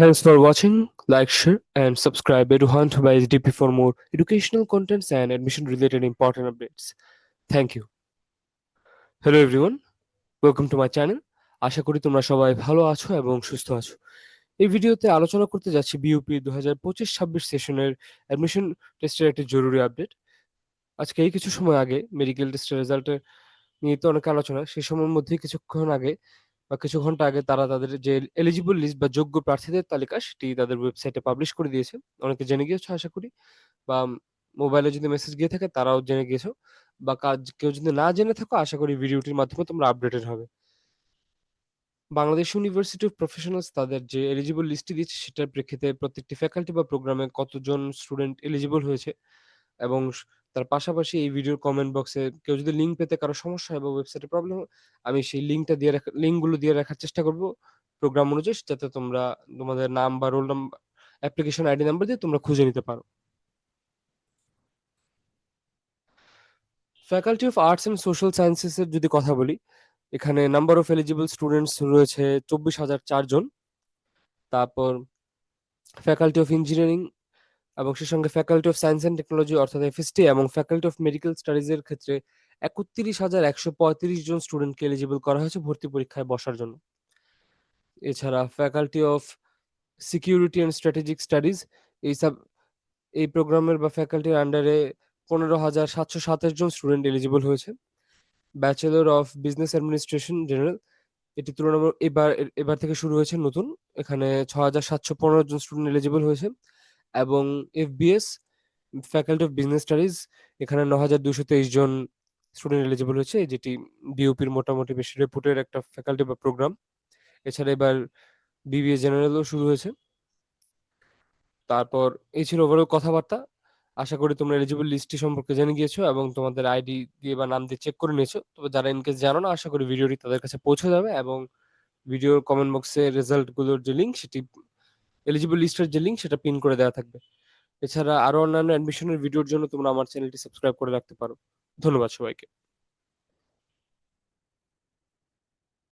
Thanks for watching. Like, share, and subscribe Eduhunt by SDP for more educational contents and admission related important updates. Thank you. Hello everyone. Welcome to my channel. আশা করি তোমরা সবাই ভালো আছো এবং সুস্থ আছো এই ভিডিওতে আলোচনা করতে যাচ্ছি বিউপি দু হাজার পঁচিশ ছাব্বিশ সেশনের অ্যাডমিশন টেস্টের একটি জরুরি আপডেট আজকে এই কিছু সময় আগে মেডিকেল টেস্টের রেজাল্টের নিয়ে তো অনেক আলোচনা সেই সময়ের মধ্যে কিছুক্ষণ আগে বা কিছু ঘণ্টা আগে তারা তাদের যে এলিজিবল লিস্ট বা যোগ্য প্রার্থীদের তালিকা, সেটি তাদের ওয়েবসাইটে পাবলিশ করে দিয়েছে। অনেকে জেনে গিয়েছো, আশা করি? বা মোবাইলে যদি মেসেজ গিয়ে থাকে, তারাও জেনে গিয়েছো। বা কাজ কেউ যদি না জেনে থাকো, আশা করি ভিডিওটির মাধ্যমে তোমরা আপডেটেড হবে। বাংলাদেশ ইউনিভার্সিটি অফ প্রফেশনালস তাদের যে এলিজিবল লিস্টটি দিয়েছে, সেটার প্রেক্ষিতে প্রত্যেকটি ফ্যাকাল্টি বা প্রোগ্রামে কতজন স্টুডেন্ট এলিজিবল হয়েছে এবং তার পাশাপাশি এই ভিডিওর কমেন্ট বক্সে কেউ যদি লিঙ্ক পেতে কারও সমস্যা হয় বা ওয়েবসাইটে প্রবলেম আমি সেই লিঙ্কটা দিয়ে রাখা লিঙ্কগুলো দিয়ে রাখার চেষ্টা করব। প্রোগ্রাম অনুযায়ী যাতে তোমরা তোমাদের নাম বা roll number application ID number দিয়ে তোমরা খুঁজে নিতে পারো। Faculty of arts and social সায়েন্সেসের যদি কথা বলি, এখানে নাম্বার অফ এলিজিবল স্টুডেন্টস রয়েছে চব্বিশ হাজার চারজন তারপর ফ্যাকাল্টি অফ ইঞ্জিনিয়ারিং এবং সে সঙ্গে faculty of science and technology অর্থাৎ এফএসটি এবং ফ্যাকাল্টি অফ মেডিকেল স্টাডিজের ক্ষেত্রে একত্রিশ হাজার একশো পঁয়ত্রিশ জন স্টুডেন্টকে এলিজিবল করা হয়েছে ভর্তি পরীক্ষায় বসার জন্য। এছাড়া faculty of security and strategic studies এই সব, এই প্রোগ্রামের বা ফ্যাকাল্টির আন্ডারে পনেরো হাজার সাতশো সাতাশ জন স্টুডেন্ট এলিজিবল হয়েছে। Bachelor of business administration general এটি তুলনামূলক এবার এবার থেকে শুরু হয়েছে নতুন। এখানে ছ হাজার সাতশো পনেরো জন স্টুডেন্ট এলিজিবল হয়েছে। এবং FBS faculty of business studies এখানে ন হাজার দুশো তেইশ জন স্টুডেন্ট এলিজিবল হয়েছে যেটি বিউপির মোটামুটি বেশি রেপুটেড একটা ফ্যাকাল্টি বা প্রোগ্রাম এছাড়া এবার বিবিএ জেনারেলও শুরু হয়েছে। তারপর এই ছিল ওভারঅল কথাবার্তা। আশা করি তোমরা এলিজিবল লিস্টটি সম্পর্কে জেনে গিয়েছো এবং তোমাদের আইডি দিয়ে বা নাম দিয়ে চেক করে নিয়েছো। তবে যারা ইনকেস জানো না, আশা করি ভিডিওটি তাদের কাছে পৌঁছে যাবে এবং ভিডিওর কমেন্ট বক্সে রেজাল্টগুলোর যে লিঙ্ক সেটি এলিজিবল লিস্টের যে লিঙ্ক সেটা পিন করে দেওয়া থাকবে। এছাড়া আরও অন্যান্য অ্যাডমিশনের ভিডিওর জন্য তোমরা আমার চ্যানেলটি সাবস্ক্রাইব করে রাখতে পারো। ধন্যবাদ সবাইকে।